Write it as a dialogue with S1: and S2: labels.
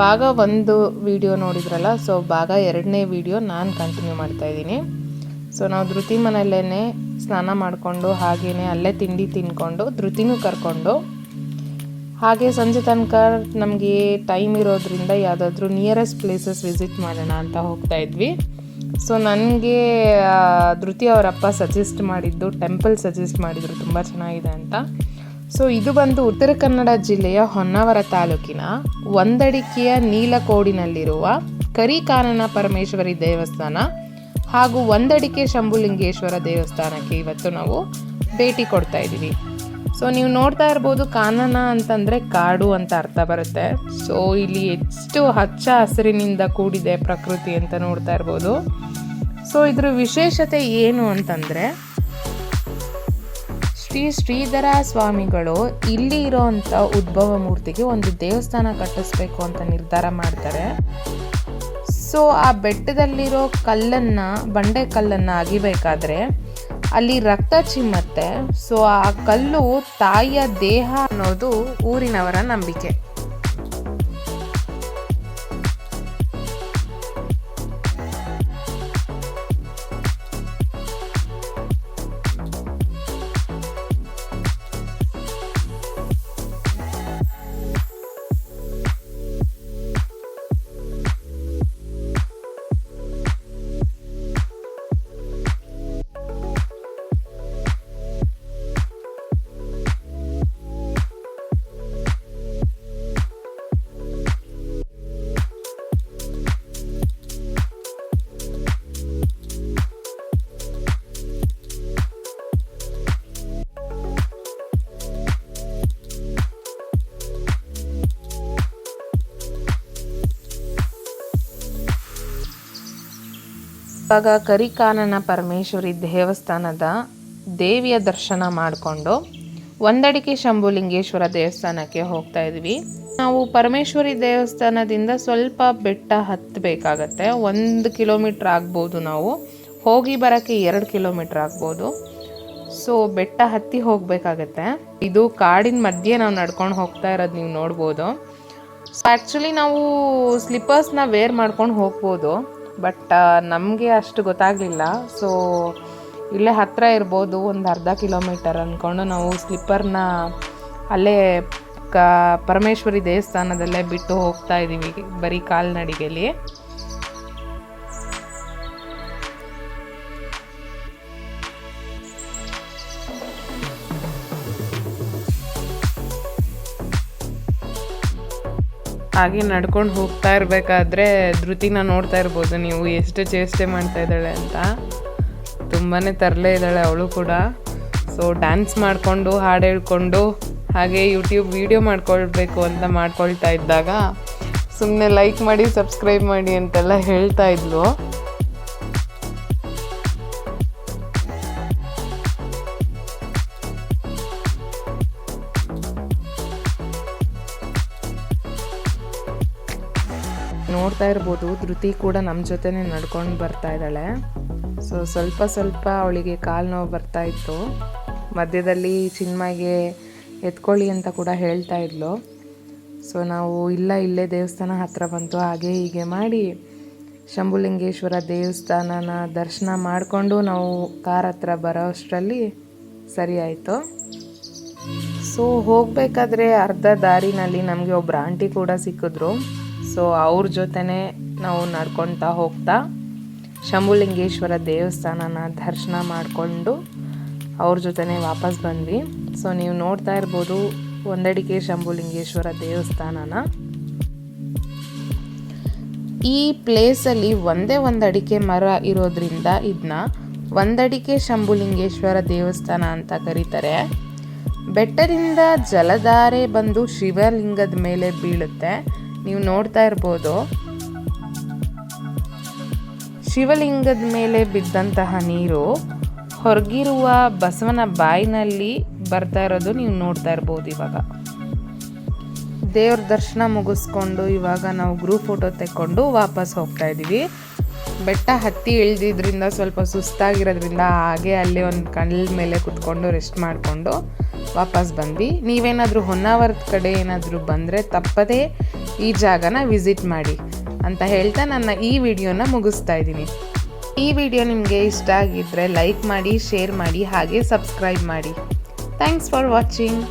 S1: ಭಾಗ ಒಂದು ವಿಡಿಯೋ ನೋಡಿದ್ರಲ್ಲ ಸೊ ಭಾಗ ಎರಡನೇ ವಿಡಿಯೋ ನಾನು ಕಂಟಿನ್ಯೂ ಮಾಡ್ತಾ ಇದ್ದೀನಿ. ಸೊ ನಾವು ಧೃತಿ ಮನೆಯಲ್ಲೇ ಸ್ನಾನ ಮಾಡಿಕೊಂಡು ಹಾಗೆಯೇ ಅಲ್ಲೇ ತಿಂಡಿ ತಿನ್ಕೊಂಡು, ಧೃತಿನೂ ಕರ್ಕೊಂಡು, ಹಾಗೆ ಸಂಜೆ ತನಕ ನಮಗೆ ಟೈಮ್ ಇರೋದ್ರಿಂದ ಯಾವುದಾದ್ರೂ ನಿಯರೆಸ್ಟ್ ಪ್ಲೇಸಸ್ ವಿಸಿಟ್ ಮಾಡೋಣ ಅಂತ ಹೋಗ್ತಾ ಇದ್ವಿ. ಸೊ ನನಗೆ ಧೃತಿ ಅವರಪ್ಪ ಸಜೆಸ್ಟ್ ಮಾಡಿದ್ದು ಟೆಂಪಲ್ ಸಜೆಸ್ಟ್ ಮಾಡಿದರು, ತುಂಬ ಚೆನ್ನಾಗಿದೆ ಅಂತ. ಸೊ ಇದು ಬಂದು ಉತ್ತರ ಕನ್ನಡ ಜಿಲ್ಲೆಯ ಹೊನ್ನಾವರ ತಾಲೂಕಿನ ಒಂದಡಿಕೆಯ ನೀಲಕೋಡಿನಲ್ಲಿರುವ ಕರಿಕಾನನ ಪರಮೇಶ್ವರಿ ದೇವಸ್ಥಾನ ಹಾಗೂ ಒಂದಡಿಕೆ ಶಂಭುಲಿಂಗೇಶ್ವರ ದೇವಸ್ಥಾನಕ್ಕೆ ಇವತ್ತು ನಾವು ಭೇಟಿ ಕೊಡ್ತಾ ಇದ್ದೀವಿ. ಸೊ ನೀವು ನೋಡ್ತಾ ಇರ್ಬೋದು ಕಾನನ ಅಂತಂದರೆ ಕಾಡು ಅಂತ ಅರ್ಥ ಬರುತ್ತೆ. ಸೊ ಇಲ್ಲಿ ಎಷ್ಟು ಹಚ್ಚ ಹಸಿರಿನಿಂದ ಕೂಡಿದೆ ಪ್ರಕೃತಿ ಅಂತ ನೋಡ್ತಾ ಇರ್ಬೋದು. ಸೊ ಇದ್ರ ವಿಶೇಷತೆ ಏನು ಅಂತಂದರೆ ಶ್ರೀ ಶ್ರೀಧರ ಸ್ವಾಮಿಗಳು ಇಲ್ಲಿ ಇರೋವಂಥ ಉದ್ಭವ ಮೂರ್ತಿಗೆ ಒಂದು ದೇವಸ್ಥಾನ ಕಟ್ಟಿಸ್ಬೇಕು ಅಂತ ನಿರ್ಧಾರ ಮಾಡ್ತಾರೆ. ಸೊ ಆ ಬೆಟ್ಟದಲ್ಲಿರೋ ಕಲ್ಲನ್ನು, ಬಂಡೆ ಕಲ್ಲನ್ನು ಅಗಿಬೇಕಾದ್ರೆ ಅಲ್ಲಿ ರಕ್ತ ಚಿಮ್ಮತ್ತೆ. ಸೊ ಆ ಕಲ್ಲು ತಾಯಿಯ ದೇಹ ಅನ್ನೋದು ಊರಿನವರ ನಂಬಿಕೆ. ಇವಾಗ ಕರಿಕಾನನ ಪರಮೇಶ್ವರಿ ದೇವಸ್ಥಾನದ ದೇವಿಯ ದರ್ಶನ ಮಾಡಿಕೊಂಡು ಒಂದಡಿಕೆ ಶಂಭುಲಿಂಗೇಶ್ವರ ದೇವಸ್ಥಾನಕ್ಕೆ ಹೋಗ್ತಾ ಇದ್ವಿ. ನಾವು ಪರಮೇಶ್ವರಿ ದೇವಸ್ಥಾನದಿಂದ ಸ್ವಲ್ಪ ಬೆಟ್ಟ ಹತ್ತಬೇಕಾಗತ್ತೆ. ಒಂದು ಕಿಲೋಮೀಟ್ರ್ ಆಗ್ಬೋದು ನಾವು. ಹೋಗಿ ಬರೋಕ್ಕೆ ಎರಡು ಕಿಲೋಮೀಟ್ರ್ ಆಗ್ಬೋದು. ಸೊ ಬೆಟ್ಟ ಹತ್ತಿ ಹೋಗಬೇಕಾಗತ್ತೆ. ಇದು ಕಾಡಿನ ಮಧ್ಯೆ ನಾವು ನಡ್ಕೊಂಡು ಹೋಗ್ತಾ ಇರೋದು ನೀವು ನೋಡ್ಬೋದು. ಸೊ ಆ್ಯಕ್ಚುಲಿ ನಾವು ಸ್ಲಿಪ್ಪರ್ಸ್ನ ವೇರ್ ಮಾಡ್ಕೊಂಡು ಹೋಗ್ಬೋದು. ಬಟ್ ನಮಗೆ ಅಷ್ಟು ಗೊತ್ತಾಗಲಿಲ್ಲ. ಸೊ ಇಲ್ಲೇ ಹತ್ತಿರ ಇರ್ಬೋದು, ಒಂದು ಅರ್ಧ ಕಿಲೋಮೀಟರ್ ಅಂದ್ಕೊಂಡು ನಾವು ಸ್ಲಿಪ್ಪರ್ನ ಅಲ್ಲೇ ಕ, ಪರಮೇಶ್ವರಿ ದೇವಸ್ಥಾನದಲ್ಲೇ ಬಿಟ್ಟು ಹೋಗ್ತಾ ಇದ್ದೀವಿ ಬರೀ ಕಾಲ್ನಡಿಗೆಯಲ್ಲಿ ಹಾಗೆ ನಡ್ಕೊಂಡು ಹೋಗ್ತಾ ಇರಬೇಕಾದ್ರೆ ಧೃತಿನ ನೋಡ್ತಾ ಇರ್ಬೋದು. ನೀವು ಎಷ್ಟು ಚೇಷ್ಟೆ ಮಾಡ್ತಾ ಇದ್ದಾಳೆ ಅಂತ. ತುಂಬಾ ತರಲೆ ಇದ್ದಾಳೆ ಅವಳು ಕೂಡ. ಸೊ ಡ್ಯಾನ್ಸ್ ಮಾಡಿಕೊಂಡು, ಹಾಡು ಹೇಳ್ಕೊಂಡು, ಹಾಗೆ ಯೂಟ್ಯೂಬ್ ವೀಡಿಯೋ ಮಾಡ್ಕೊಳ್ಬೇಕು ಅಂತ ಮಾಡ್ಕೊಳ್ತಾ ಇದ್ದಾಗ ಸುಮ್ಮನೆ ಲೈಕ್ ಮಾಡಿ ಸಬ್ಸ್ಕ್ರೈಬ್ ಮಾಡಿ ಅಂತೆಲ್ಲ ಹೇಳ್ತಾ ಇದ್ಲು. ನೋಡ್ತಾ ಇರ್ಬೋದು. ಧೃತಿ ಕೂಡ ನಮ್ಮ ಜೊತೆನೇ ನಡ್ಕೊಂಡು ಬರ್ತಾ ಇದ್ದಾಳೆ. ಸೊ ಸ್ವಲ್ಪ ಸ್ವಲ್ಪ ಅವಳಿಗೆ ಕಾಲು ನೋವು ಬರ್ತಾ ಇತ್ತು. ಮಧ್ಯದಲ್ಲಿ ಚಿನ್ಮಗೆ ಎತ್ಕೊಳ್ಳಿ ಅಂತ ಕೂಡ ಹೇಳ್ತಾ ಇದ್ಲು. ಸೊ ನಾವು ಇಲ್ಲ, ಇಲ್ಲೇ ದೇವಸ್ಥಾನ ಹತ್ರ ಬಂತು. ಹಾಗೆ ಹೀಗೆ ಮಾಡಿ ಶಂಭುಲಿಂಗೇಶ್ವರ ದೇವಸ್ಥಾನನ ದರ್ಶನ ಮಾಡಿಕೊಂಡು ನಾವು ಕಾರ್ ಹತ್ರ ಬರೋ ಅಷ್ಟರಲ್ಲಿ ಸರಿ ಆಯಿತು. ಸೊ ಹೋಗಬೇಕಾದ್ರೆ ಅರ್ಧ ದಾರಿನಲ್ಲಿ ನಮಗೆ ಒಬ್ಬರು ಆಂಟಿ ಕೂಡ ಸಿಕ್ಕಿದ್ರು. ಸೊ ಅವ್ರ ಜೊತೆನೇ ನಾವು ನಡ್ಕೊತಾ ಹೋಗ್ತಾ ಶಂಭುಲಿಂಗೇಶ್ವರ ದೇವಸ್ಥಾನನ ದರ್ಶನ ಮಾಡಿಕೊಂಡು ಅವ್ರ ಜೊತೆನೇ ವಾಪಸ್ ಬಂದ್ವಿ. ಸೊ ನೀವು ನೋಡ್ತಾ ಇರ್ಬೋದು ಒಂದಡಿಕೆ ಶಂಭುಲಿಂಗೇಶ್ವರ ದೇವಸ್ಥಾನನ. ಈ ಪ್ಲೇಸಲ್ಲಿ ಒಂದೇ ಒಂದು ಅಡಿಕೆ ಮರ ಇರೋದ್ರಿಂದ ಇದನ್ನ ಒಂದಡಿಕೆ ಶಂಭುಲಿಂಗೇಶ್ವರ ದೇವಸ್ಥಾನ ಅಂತ ಕರೀತಾರೆ. ಬೆಟ್ಟದಿಂದ ಜಲಧಾರೆ ಬಂದು ಶಿವಲಿಂಗದ ಮೇಲೆ ಬೀಳುತ್ತೆ. ನೀವು ನೋಡ್ತಾ ಇರ್ಬೋದು. ಶಿವಲಿಂಗದ ಮೇಲೆ ಬಿದ್ದಂತಹ ನೀರು ಹೊರಗಿರುವ ಬಸವನ ಬಾಯಿನಲ್ಲಿ ಬರ್ತಾ ಇರೋದು ನೀವು ನೋಡ್ತಾ ಇರ್ಬೋದು ಇವಾಗ. ದೇವ್ರ ದರ್ಶನ ಮುಗಿಸ್ಕೊಂಡು ಇವಾಗ ನಾವು ಗ್ರೂಪ್ ಫೋಟೋ ತೆಕ್ಕೊಂಡು ವಾಪಸ್ ಹೋಗ್ತಾ ಇದ್ದೀವಿ ಬೆಟ್ಟ ಹತ್ತಿ ಇಳ್ದಿದ್ರಿಂದ ಸ್ವಲ್ಪ ಸುಸ್ತಾಗಿರೋದ್ರಿಂದ ಹಾಗೆ ಅಲ್ಲೇ ಒಂದು ಕಣ್ಣ ಮೇಲೆ ಕುತ್ಕೊಂಡು ರೆಸ್ಟ್ ಮಾಡಿಕೊಂಡು ವಾಪಸ್ ಬಂದ್ವಿ. ನೀವೇನಾದರೂ ಹೊನ್ನಾವರದ ಕಡೆ ಏನಾದರೂ ಬಂದರೆ ತಪ್ಪದೇ ಈ ಜಾಗನ ವಿಸಿಟ್ ಮಾಡಿ ಅಂತ ಹೇಳ್ತಾ ನನ್ನ ಈ ವಿಡಿಯೋನ ಮುಗಿಸ್ತಾ ಇದ್ದೀನಿ. ಈ ವಿಡಿಯೋ ನಿಮಗೆ ಇಷ್ಟ ಆಗಿದ್ದರೆ ಲೈಕ್ ಮಾಡಿ ಶೇರ್ ಮಾಡಿ, ಹಾಗೆ ಸಬ್ಸ್ಕ್ರೈಬ್ ಮಾಡಿ. Thanks for watching